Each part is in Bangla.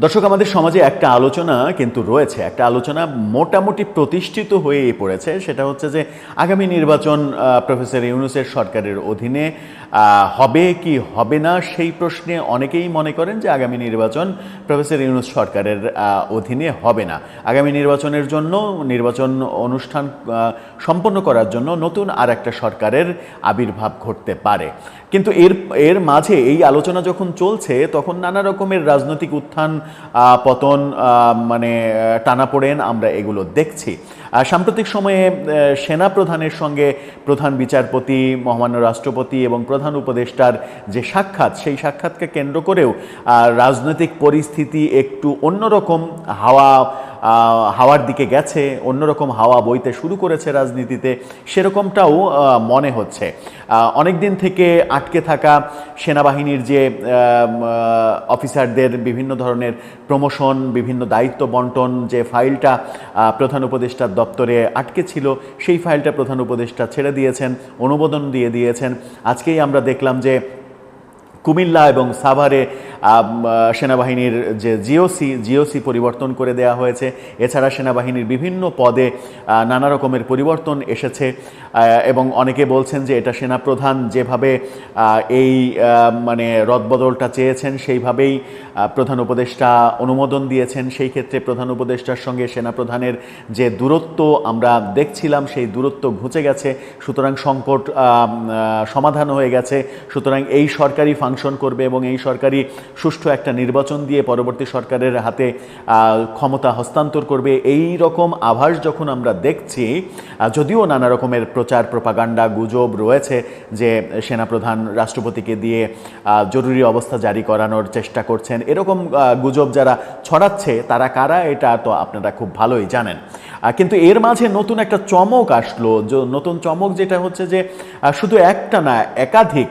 দর্শক, আমাদের সমাজে একটা আলোচনা কিন্তু রয়েছে। একটা আলোচনা মোটামুটি প্রতিষ্ঠিত হয়ে পড়েছে। সেটা হচ্ছে যে, আগামী নির্বাচন প্রফেসর ইউনুসের সরকারের অধীনে হবে কি হবে না সেই প্রশ্নে অনেকেই মনে করেন যে আগামী নির্বাচন প্রফেসর ইউনুস সরকারের অধীনে হবে না। আগামী নির্বাচনের জন্য, নির্বাচন অনুষ্ঠান সম্পন্ন করার জন্য নতুন আর একটা সরকারের আবির্ভাব ঘটতে পারে। কিন্তু এর এর মাঝে এই আলোচনা যখন চলছে, তখন নানা রকমের রাজনৈতিক উত্থান পতন মানে টানাপোড়েন আমরা এগুলো দেখছি। সাম্প্রতিক সময়ে সেনা প্রধানের সঙ্গে প্রধান বিচারপতি, মহামান্য রাষ্ট্রপতি এবং প্রধান উপদেষ্টার যে সাক্ষাৎ, সেই সাক্ষাৎকে কেন্দ্র করেও রাজনৈতিক পরিস্থিতি একটু অন্যরকম, হাওয়া হাওয়ার দিকে গেছে, অন্যরকম হাওয়া বইতে শুরু করেছে রাজনীতিতে, সেরকমটাও মনে হচ্ছে। অনেক দিন থেকে আটকে থাকা সেনাবাহিনীর যে অফিসারদের বিভিন্ন ধরনের প্রমোশন, বিভিন্ন দায়িত্ব বন্টন, যে ফাইলটা প্রধান উপদেষ্টার দপ্তরে আটকে ছিল, সেই ফাইলটা প্রধান উপদেষ্টা ছেড়ে দিয়েছেন, অনুমোদন দিয়ে দিয়েছেন। আজকেই আমরা দেখলাম যে কুমিল্লা এবং সাভারে সেনাবাহিনীর যে জিওসি জিওসি পরিবর্তন করে দেওয়া হয়েছে। এছাড়া সেনাবাহিনীর বিভিন্ন পদে নানা রকমের পরিবর্তন এসেছে এবং অনেকে বলছেন যে এটা সেনাপ্রধান যেভাবে এই মানে রদবদলটা চেয়েছেন, সেইভাবেই প্রধান উপদেষ্টা অনুমোদন দিয়েছেন। সেই ক্ষেত্রে প্রধান উপদেষ্টার সঙ্গে সেনাপ্রধানের যে দূরত্ব আমরা দেখছিলাম, সেই দূরত্ব ঘুচে গেছে। সুতরাং সংকট সমাধান হয়ে গেছে। সুতরাং এই সরকারি ফাংশন করবে এবং এই সরকারি সুষ্ঠু একটা নির্বাচন দিয়ে পরবর্তী সরকারের হাতে ক্ষমতা হস্তান্তর করবে। এই রকম আভাস যখন আমরা দেখছি যদিও নানা রকমের প্রচার, প্রপাগান্ডা, গুজব রয়েছে যে সেনাপ্রধান রাষ্ট্রপতিকে দিয়ে জরুরি অবস্থা জারি করানোর চেষ্টা করছেন। এরকম গুজব যারা ছড়াচ্ছে, তারা কারা এটা তো আপনারা খুব ভালোই জানেন। কিন্তু এর মাঝে নতুন একটা চমক আসলো। নতুন চমক যেটা হচ্ছে যে শুধু একটা না, একাধিক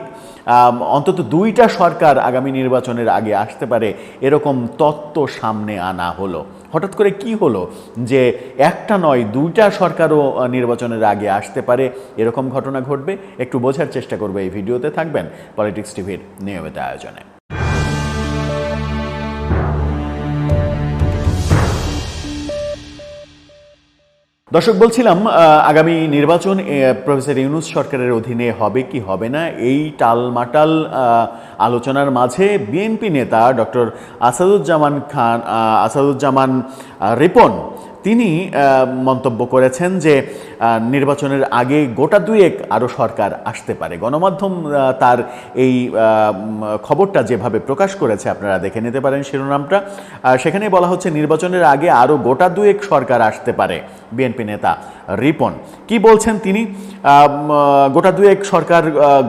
অন্তত দুইটা সরকার আগামী নির্বাচনের আগে আসতে পারে, এরকম তত্ত্ব সামনে আনা হলো। হঠাৎ করে কি হলো? যে একটা নয়, দুইটা সরকারও নির্বাচনের আগে আসতে পারে, এরকম ঘটনা ঘটবে। একটু বোঝার চেষ্টা করবে এই ভিডিওতে, থাকবেন পলিটিক্স টিভির নিয়মিত আয়োজনে। দর্শক, বলছিলাম আগামী নির্বাচন প্রফেসর ইউনুস সরকারের অধীনে হবে কি হবে না, এই টালমাটাল আলোচনার মাঝে বিএনপি নেতা ডক্টর আসাদুজ্জামান খান আসাদুজ্জামান রিপন তিনি মন্তব্য করেছেন যে নির্বাচনের আগে গোটা দুয়েক আরও সরকার আসতে পারে। গণমাধ্যম তার এই খবরটা যেভাবে প্রকাশ করেছে, আপনারা দেখে নিতে পারেন শিরোনামটা। সেখানে বলা হচ্ছে, নির্বাচনের আগে আরও গোটা দুয়েক সরকার আসতে পারে বিএনপি নেতা। রিপন। কি বলছেন তিনি? গোটা দুয়েক সরকার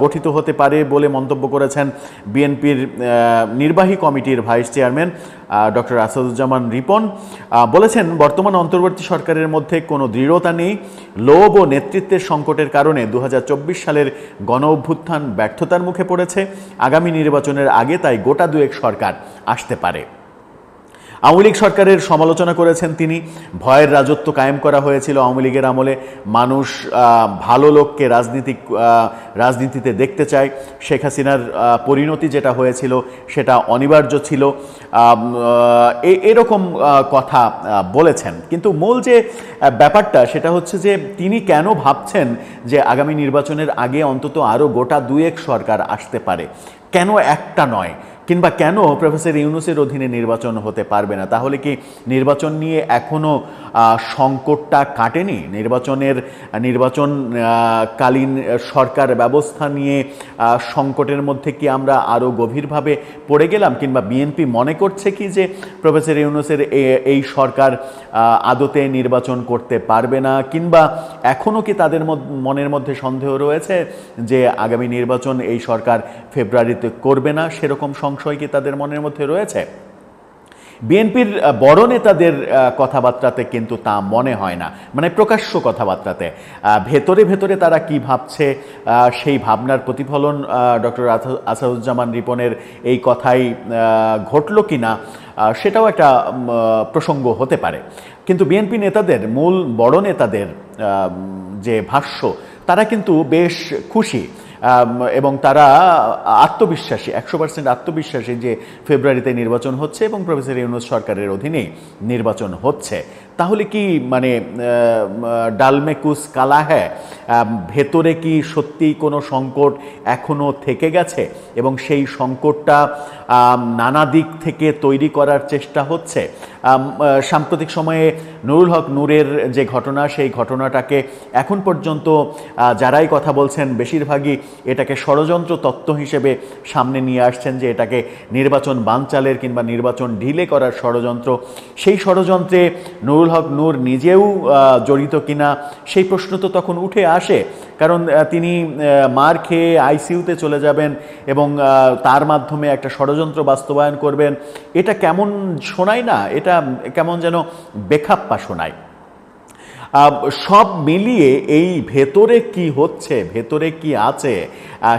গঠিত হতে পারে বলে মন্তব্য করেছেন বিএনপির নির্বাহী কমিটির vice chairman doctor Asaduzzaman Ripon. বলেছেন, বর্তমান অন্তর্বর্তী সরকারের মধ্যে কোনো দৃঢ়তা নেই। লোভ ও নেতৃত্বের সংকটের কারণে দু হাজার চব্বিশ সালের গণ অভ্যুত্থান ব্যর্থতার মুখে পড়েছে। আগামী নির্বাচনের আগে তাই গোটা দুয়েক সরকার আসতে পারে। আওয়ামী লীগ সরকারের সমালোচনা করেছেন তিনি। ভয়ের রাজত্ব কায়েম করা হয়েছিল আওয়ামী লীগের আমলে। মানুষ ভালো লোককে রাজনীতিক রাজনীতিতে দেখতে চায়। শেখ হাসিনার পরিণতি যেটা হয়েছিল সেটা অনিবার্য ছিল। এরকম কথা বলেছেন। কিন্তু মূল যে ব্যাপারটা সেটা হচ্ছে যে, তিনি কেন ভাবছেন যে আগামী নির্বাচনের আগে অন্তত আরও গোটা দুয়েক সরকার আসতে পারে? কেন একটা নয়? কিংবা কেন প্রফেসর ইউনুসের অধীনে নির্বাচন হতে পারবে না? তাহলে কি নির্বাচন নিয়ে এখনও সংকটটা কাটেনি? নির্বাচনের, নির্বাচন কালীন সরকার ব্যবস্থা নিয়ে সংকটের মধ্যে কি আমরা আরও গভীরভাবে পড়ে গেলাম? কিংবা বিএনপি মনে করছে কি যে প্রফেসর ইউনুসের এই সরকার আদতে নির্বাচন করতে পারবে না? কিংবা এখনও কি তাদের মনের মধ্যে সন্দেহ রয়েছে যে আগামী নির্বাচন এই সরকার ফেব্রুয়ারিতে করবে না? সেরকম সংশয় কি তাদের মনের মধ্যে রয়েছে? বিএনপির বড় নেতাদের কথাবার্তাতে কিন্তু তা মনে হয় না। মানে প্রকাশ্য কথাবার্তাতে। ভেতরে ভেতরে তারা কি ভাবছে? সেই ভাবনার প্রতিফলন ডক্টর আসাদুজ্জামান রিপনের এই কথাই ঘটল কি না সেটাও একটা প্রসঙ্গ হতে পারে। কিন্তু বিএনপি নেতাদের, মূল বড় নেতাদের যে ভাষ্য, তারা কিন্তু বেশ খুশি। এবং তারা আত্মবিশ্বাসী, একশো পার্সেন্ট আত্মবিশ্বাসী যে ফেব্রুয়ারিতে নির্বাচন হচ্ছে এবং প্রফেসর ইউনুস সরকারের অধীনে নির্বাচন হচ্ছে। তাহলে কি মানে ডালমেকুস কালা হ্যাঁ ভেতরে কি সত্যিই কোনো সংকট এখনও থেকে গেছে? এবং সেই সংকটটা নানা দিক থেকে তৈরি করার চেষ্টা হচ্ছে। সাম্প্রতিক সময়ে নুরুল হক নূরের যে ঘটনা, সেই ঘটনাটাকে এখন পর্যন্ত যারাই কথা বলছেন, বেশিরভাগই এটাকে ষড়যন্ত্র তত্ত্ব হিসেবে সামনে নিয়ে আসছেন যে এটাকে নির্বাচন বানচালের কিংবা নির্বাচন ঢিলে করার ষড়যন্ত্র। সেই ষড়যন্ত্রে নুরুল হক নূর নিজেও জড়িত কিনা সেই প্রশ্ন তো তখন উঠে আসে। কারণ তিনি মার খেয়ে আইসিইউতে চলে যাবেন এবং তার মাধ্যমে একটা ষড়যন্ত্র বাস্তবায়ন করবেন। এটা কেমন শোনায় না? এটা কেমন যেন বেখাপ্পা শোনায়। সব মিলিয়ে এই ভেতরে কি হচ্ছে, ভেতরে কি আছে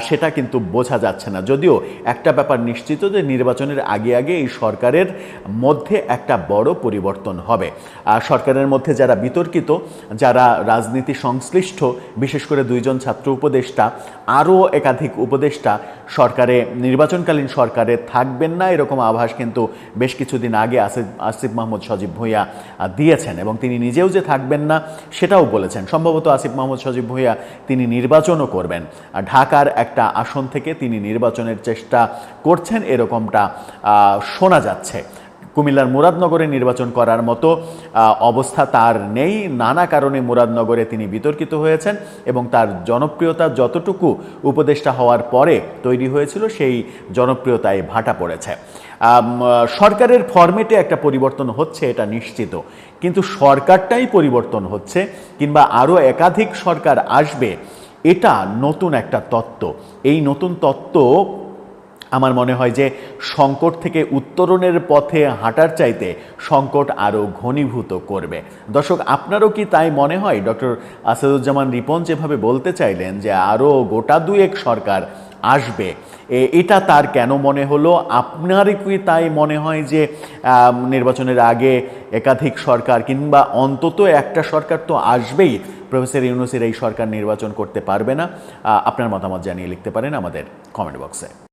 সেটা কিন্তু বোঝা যাচ্ছে না। যদিও একটা ব্যাপার নিশ্চিত যে নির্বাচনের আগে আগে এই সরকারের মধ্যে একটা বড় পরিবর্তন হবে। সরকারের মধ্যে যারা বিতর্কিত, যারা রাজনীতি সংশ্লিষ্ট, বিশেষ করে দুইজন ছাত্র উপদেষ্টা, আরও একাধিক উপদেষ্টা সরকারে, নির্বাচনকালীন সরকারে থাকবেন না, এরকম আভাস কিন্তু বেশ কিছুদিন আগে আসিফ আসিফ মাহমুদ সজীব ভূঁইয়া দিয়েছেন। এবং তিনি নিজেও যে থাকবেন না সেটাও বলেছেন। সম্ভবত আসিফ মাহমুদ সজীব ভূঁইয়া তিনি নির্বাচনও করবেন। ঢাকার একটা আসন থেকে তিনি নির্বাচনের চেষ্টা করছেন, এরকমটা শোনা যাচ্ছে। কুমিল্লার মুরাদনগরে নির্বাচন করার মতো অবস্থা তার নেই। নানা কারণে মুরাদনগরে তিনি বিতর্কিত হয়েছেন এবং তার জনপ্রিয়তা যতটুকু উপদেষ্টা হওয়ার পরে তৈরি হয়েছিল, সেই জনপ্রিয়তায় ভাটা পড়েছে। সরকারের ফরম্যাটে একটা পরিবর্তন হচ্ছে, এটা নিশ্চিত। কিন্তু সরকারটাই পরিবর্তন হচ্ছে, কিংবা আরও একাধিক সরকার আসবে, এটা নতুন একটা তত্ত্ব। এই নতুন তত্ত্ব আমার মনে হয় যে সংকট থেকে উত্তরণের পথে হাঁটার চাইতে সংকট আরও ঘনীভূত করবে। দর্শক, আপনারও কি তাই মনে হয়? ডক্টর আসাদুজ্জামান রিপন যেভাবে বলতে চাইলেন যে আরও গোটা দুয়েক সরকার আসবে। এটা তার কেন মনে হলো? আপনারই কি তাই মনে হয় যে নির্বাচনের আগে একাধিক সরকার কিংবা অন্তত একটা সরকার তো আসবেই, প্রফেসর ইউনুসের এই সরকার নির্বাচন করতে পারবে না? আপনার মতামত জানিয়ে লিখতে পারেন আমাদের কমেন্ট বক্সে